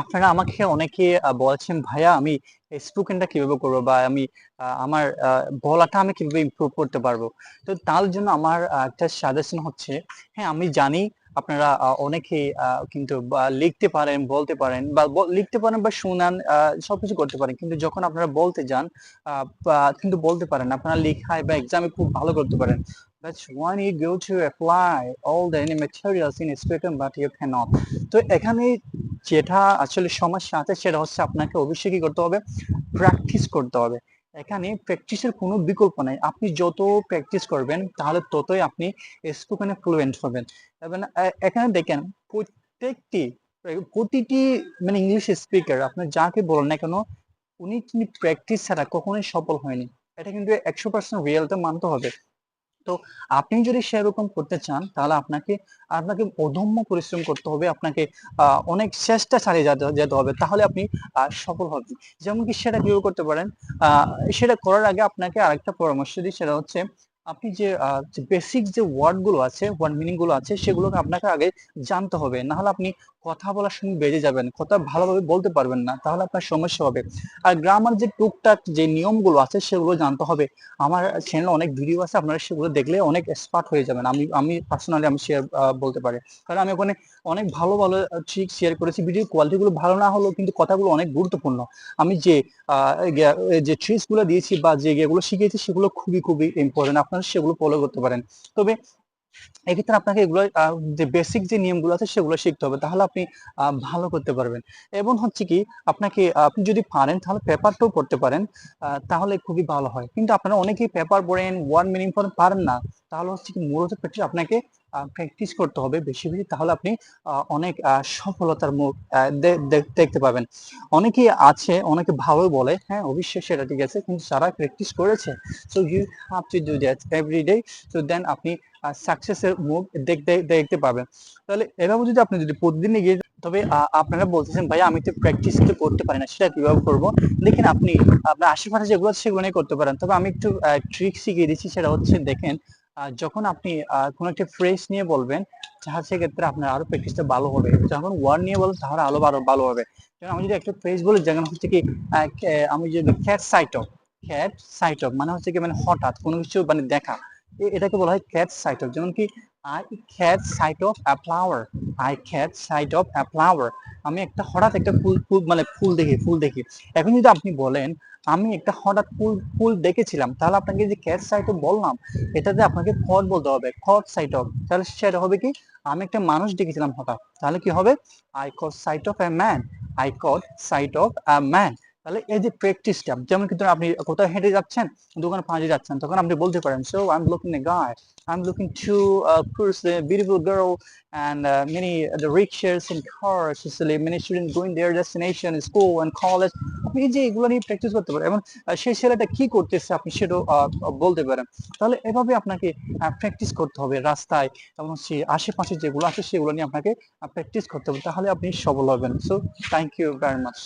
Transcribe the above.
আপনারা আমাকে অনেকে বলছেন, ভাইয়া, আমি স্পোকেনটা কীভাবে করব বা আমি আমার বলাটা আমি কীভাবে ইমপ্রুভ করতে পারব? তো তার জন্য আমার একটা সাজেশন হচ্ছে হ্যাঁ আমি জানি, আপনারা অনেকে কিন্তু লিখতে পারেন, বলতে পারেন, বা লিখতে পারেন বা শুনান সবকিছু করতে পারেন। কিন্তু যখন আপনারা বলতে যান কিন্তু বলতে পারেন আপনারা লেখায় বা এক্সামে খুব ভালো করতে পারেন। That's when you go to apply all the any materials in spoken but you cannot. তো এখানে যেটা আসলে সমস্যা আছে সেটা হচ্ছে আপনাকে অবশ্যই কি করতে হবে? প্র্যাকটিস করতে হবে। এখানে প্র্যাকটিসের কোনো বিকল্প নাই। আপনি যত প্র্যাকটিস করবেন, তাহলে ততই আপনি স্পোকেনে ফ্লুয়েন্ট হবেন। এবং এখানে দেখেন, প্রত্যেকটি, প্রতিটি মানে ইংলিশ স্পিকার আপনি যাকে বলেন না কেন, উনি কিন্তু প্র্যাকটিস ছাড়া কখনোই সফল হয়নি। এটা কিন্তু একশো পার্সেন্ট রিয়েলটা মানতে হবে। তো আপনি যদি সেরকম করতে চান, তাহলে আপনাকে আপনাকে অদম্য পরিশ্রম করতে হবে, আপনাকে অনেক চেষ্টা চালিয়ে যেতে হবে, তাহলে আপনি সফল হবেন। যেমন কি সেটা কীভাবে করতে পারেন? সেটা করার আগে আপনাকে আরেকটা পরামর্শ দিই, সেটা হচ্ছে আপনি যে বেসিক যে ওয়ার্ডগুলো আছে ওয়ার্ড মিনিংগুলো আছে, সেগুলোকে আপনাকে আগে জানতে হবে। না হলে আপনি কথা বলার সময় বেজে যাবেন, কথা ভালোভাবে বলতে পারবেন না, তাহলে আপনার সমস্যা হবে। আর গ্রামার যে টুকটাক যে নিয়মগুলো আছে, সেগুলো জানতে হবে। আমার চ্যানেলে অনেক ভিডিও আছে, আপনারা সেগুলো দেখলে অনেক এক্সপার্ট হয়ে যাবেন। আমি আমি পার্সোনালি আমি শেয়ার বলতে পারি। কারণ আমি ওখানে অনেক ভালো ভালো ট্রিক শেয়ার করেছি। ভিডিও কোয়ালিটি গুলো ভালো না হলেও কিন্তু কথাগুলো অনেক গুরুত্বপূর্ণ। আমি যে যে ট্রিক্সগুলো দিয়েছি বা যে যেগুলো শিখিয়েছি সেগুলো খুবই খুবই ইম্পর্টেন্ট আপনারা সেগুলো ফলো করতে পারেন। তবে এক্ষেত্রে আপনাকে এগুলো যে বেসিক যে নিয়মগুলো আছে সেগুলো শিখতে হবে। তাহলে আপনি ভালো করতে পারবেন। এবং হচ্ছে কি, আপনাকে, আপনি যদি পারেন তাহলে পেপারটাও পড়তে পারেন তাহলে খুবই ভালো হয়। কিন্তু আপনারা অনেকেই পেপার পড়েন ওয়ান মিনিং পড়েন পারেন না। তাহলে হচ্ছে কি মূলত আপনাকে প্র্যাকটিস করতে হবে বেশি বেশি তাহলে আপনি অনেক সফলতার মুখ দেখতে পাবেন। অনেকেই আছে অনেকে ভালো বলে হ্যাঁ অবশ্যই সেটা ঠিক আছে কিন্তু যারা প্র্যাকটিস করেছে so you have to do that every day so then আপনি সাকসেসের মুখ দেখতে দেখতে পাবেন। তাহলে এভাবে যদি আপনি যদি প্রতিদিন যান, তবে আপনারা বলতেছেন ভাই আমি তো প্র্যাকটিস তো করতে পারি না সেটা কীভাবে করব? দেখেন আপনি আপনার আশেপাশে যেগুলো সেগুলো নিয়ে করতে পারেন। তবে আমি একটু ট্রিক শিখিয়ে দিচ্ছি সেটা হচ্ছে দেখেন যখন আপনি কোনো একটা ফ্রেজ নিয়ে বলবেন তাহলে সেক্ষেত্রে আপনার আরও প্র্যাকটিসটা ভালো হবে। যখন ওয়ার্ড নিয়ে বলবেন তাহলে আরও ভালো ভালো হবে। যেমন আমি যদি একটা ফ্রেজ বলি, যেমন হচ্ছে কি আমি যদি caught sight of caught sight of মানে হচ্ছে কি মানে হঠাৎ কোনো কিছু মানে দেখা। এটাকে বলা হয় ক্যাট সাইট অফ যেমন কি I caught sight of a flower I caught sight of a flower আমি একটা হঠাৎ একটা ফুল ফুল মানে ফুল দেখি ফুল দেখি। এখন যদি আপনি বলেন, আমি একটা হঠাৎ ফুল ফুল দেখেছিলাম, তাহলে আপনাকে যে ক্যাট সাইট বললাম, এটাতে আপনাকে খট বলতে হবে। খট সাইট অফ তাহলে সেটা হবে কি? আমি একটা মানুষ দেখেছিলাম হঠাৎ, তাহলে কি হবে? I caught sight of a man I caught sight of a man তাহলে এই যে প্র্যাকটিসটা যেমন কিন্তু আপনি কোথাও হেঁটে যাচ্ছেন দোকানে পাঁচে যাচ্ছেন তখন আপনি বলতে পারেন so I am looking a guy I am looking to beautiful girl and uh, many uh, the rickshaws and cars especially many students going their destination school and college. আপনি যে এগুলো নিয়ে প্র্যাকটিস করতে পারেন এবং সেই ছেলেটা কি করতেছে আপনি সেটাও বলতে পারেন। তাহলে এভাবে আপনাকে প্র্যাকটিস করতে হবে রাস্তায় এবং হচ্ছে আশেপাশে যেগুলো আছে সেগুলো নিয়ে আপনাকে প্র্যাকটিস করতে হবে তাহলে আপনি সবল হবেন। So thank you very much